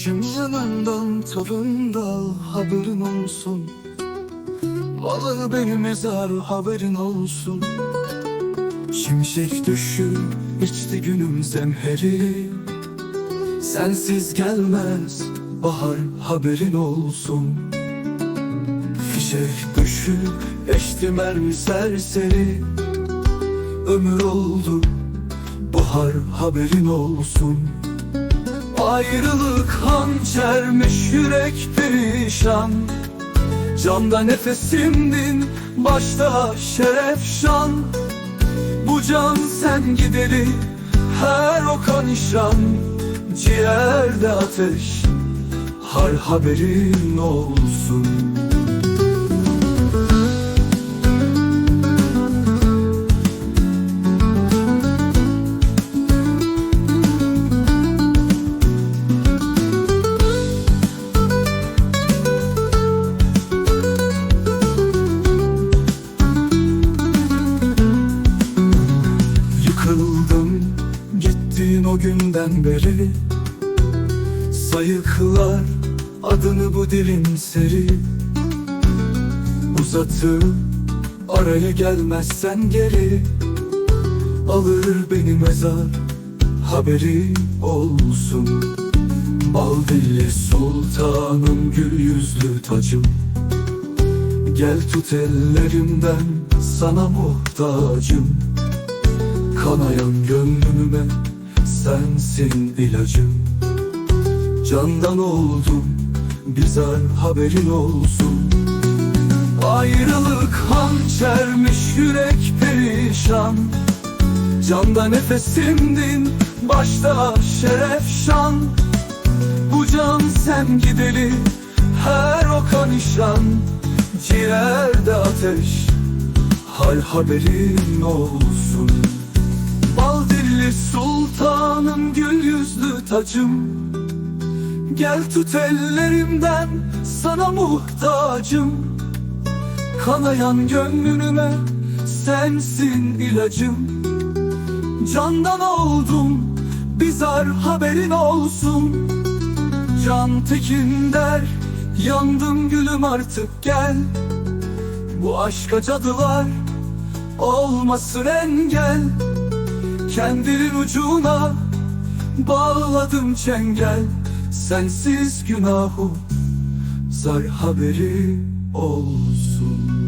İçim yanından haberin olsun. Balığı benim mezar haberin olsun. Şimşek düşür içti günüm zemheri. Sensiz gelmez bahar haberin olsun. Fişek düşüp eşti mermi serseri. Ömür oldu bahar haberin olsun Ayrılık hançermiş yürek perişan? Camda nefesimdin başta şeref şan. Bu can sen gideri her oka nişan Ciğerde ateş har haberin olsun günden beri. Sayıklar adını bu dilin seri. Uzatıp araya gelmezsen geri. Alır beni mezar haberi olsun. Bal dilli sultanım gül yüzlü tacım. Gel tut ellerimden sana muhtacım. Kanayan gönlüme sensin ilacım. Candan oldum bizar haberin olsun. Ayrılık hançermiş yürek perişan. Canda nefesimdin başta şeref şan. Bu can sen gideli her oka nişan Ciğerde ateş hal haberin olsun Dilli sultanım gül yüzlü tacım. Gel tut ellerimden sana muhtacım. Kanayan gönlüme sensin ilacım. Candan oldum bizar haberin olsun. Can tekin der yandım gülüm artık gel. Bu aşka cadılar olmasın engel Kendinin ucuna bağladım çengel. Sensiz günahım zar haberi olsun